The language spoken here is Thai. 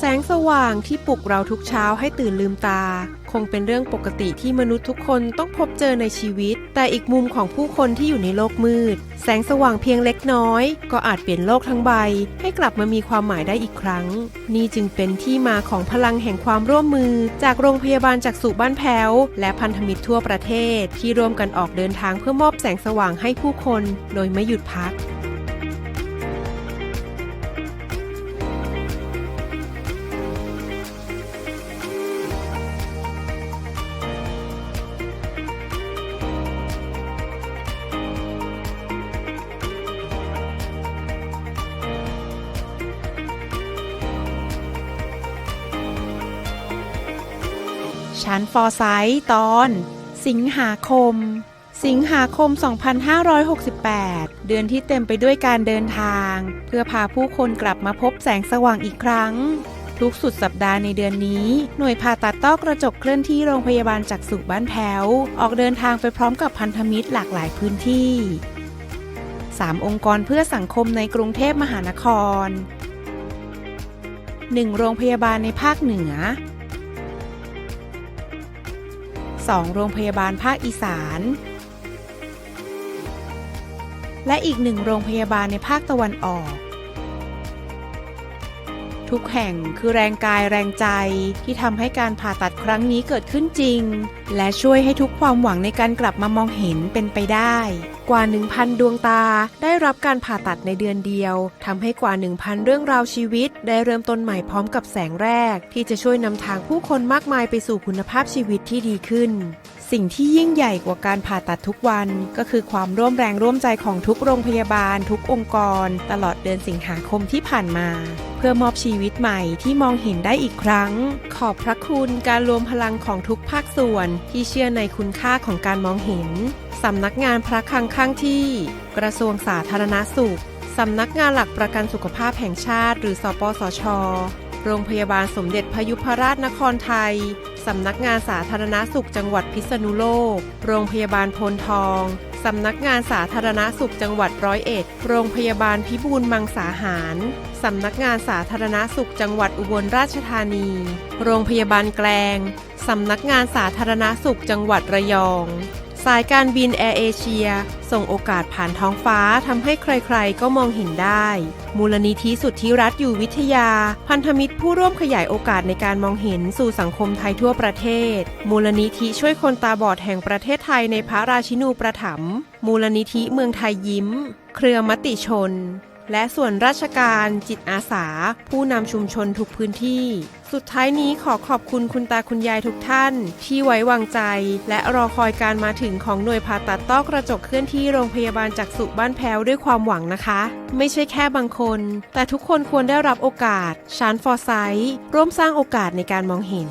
แสงสว่างที่ปลุกเราทุกเช้าให้ตื่นลืมตา คงเป็นเรื่องปกติที่มนุษย์ทุกคนต้องพบเจอในชีวิต แต่อีกมุมของผู้คนที่อยู่ในโลกมืด แสงสว่างเพียงเล็กน้อย ก็อาจเปลี่ยนโลกทั้งใบ ให้กลับมามีความหมายได้อีกครั้ง นี่จึงเป็นที่มาของพลังแห่งความร่วมมือ จากโรงพยาบาลจากสุบ้านแพ้ว และพันธมิตรทั่วประเทศ ที่ร่วมกันออกเดินทางเพื่อมอบแสงสว่างให้ผู้คน โดยไม่หยุดพัก ชั้นฟอร์ไซต์ตอน สิงหาคม สิงหาคม 2568 เดือนที่เต็มไปด้วยการเดินทาง เพื่อพาผู้คนกลับมาพบแสงสว่างอีกครั้ง ทุกสุดสัปดาห์ในเดือนนี้ หน่วยผ่าตัดต้อกระจกเคลื่อนที่โรงพยาบาลจักษุบ้านแพ้ว ออกเดินทางไปพร้อมกับพันธมิตรหลากหลายพื้นที่ 3 องค์กรเพื่อสังคมในกรุงเทพมหานคร 1 โรงพยาบาลในภาคเหนือ 2 โรงพยาบาลภาคอีสาน และอีกหนึ่งโรงพยาบาลในภาคตะวันออก ทุกแห่งคือแรงกายแรงใจที่ทำให้การผ่าตัดครั้งนี้เกิดขึ้นจริง และช่วยให้ทุกความหวังในการกลับมามองเห็นเป็นไปได้ กว่า 1,000 ดวงตาได้รับการผ่าตัดในเดือนเดียวทำให้กว่า 1,000 เรื่องราวชีวิต ได้เริ่มต้นใหม่พร้อมกับแสงแรก ที่จะช่วยนำทางผู้คนมากมายไปสู่คุณภาพชีวิตที่ดีขึ้นสิ่งที่ยิ่งใหญ่กว่าการผ่าตัดทุกวัน ก็คือความร่วมแรงร่วมใจของทุกโรงพยาบาล ทุกองค์กร ตลอดเดือนสิงหาคมที่ผ่านมา พื่อมอบชีวิตใหม่ที่มองเห็นได้อีกครั้ง ขอบพระคุณการรวมพลังของทุกภาคส่วนที่เชื่อในคุณค่าของการมองเห็น สำนักงานพระคลังข้างที่ กระทรวงสาธารณสุข สำนักงานหลักประกันสุขภาพแห่งชาติ หรือสปสช โรงพยาบาลสมเด็จพยุพราชนครไทย สำนักงานสาธารณสุขจังหวัดพิษณุโลก โรงพยาบาลพลทอง สำนักงานสาธารณสุขจังหวัดร้อยเอ็ด โรงพยาบาลพิบูลมังสาหาร สำนักงานสาธารณสุขจังหวัดอุบลราชธานี โรงพยาบาลแกลง สำนักงานสาธารณสุขจังหวัดระยอง สายการบินแอร์เอเชียส่งโอกาสผ่านท้องฟ้าทำให้ใครๆ ก็มองเห็นได้ มูลนิธิสุทธิรัฐอยู่วิทยา พันธมิตรผู้ร่วมขยายโอกาสในการมองเห็นสู่สังคมไทยทั่วประเทศ มูลนิธิช่วยคนตาบอดแห่งประเทศไทยในพระราชินูประถมมูลนิธิเมืองไทยยิ้ม เครือมติชน และส่วนราชการจิตอาสา ผู้นำชุมชนทุกพื้นที่ สุดท้ายนี้ขอขอบคุณคุณตาคุณยายทุกท่าน ที่ไว้วางใจ และรอคอยการมาถึงของหน่วยผ่าตัดต้อกระจกเคลื่อนที่โรงพยาบาลจักษุบ้านแพ้วด้วยความหวังนะคะ ไม่ใช่แค่บางคน แต่ทุกคนควรได้รับโอกาสชานฟอร์ไซต์ร่วมสร้างโอกาสในการมองเห็น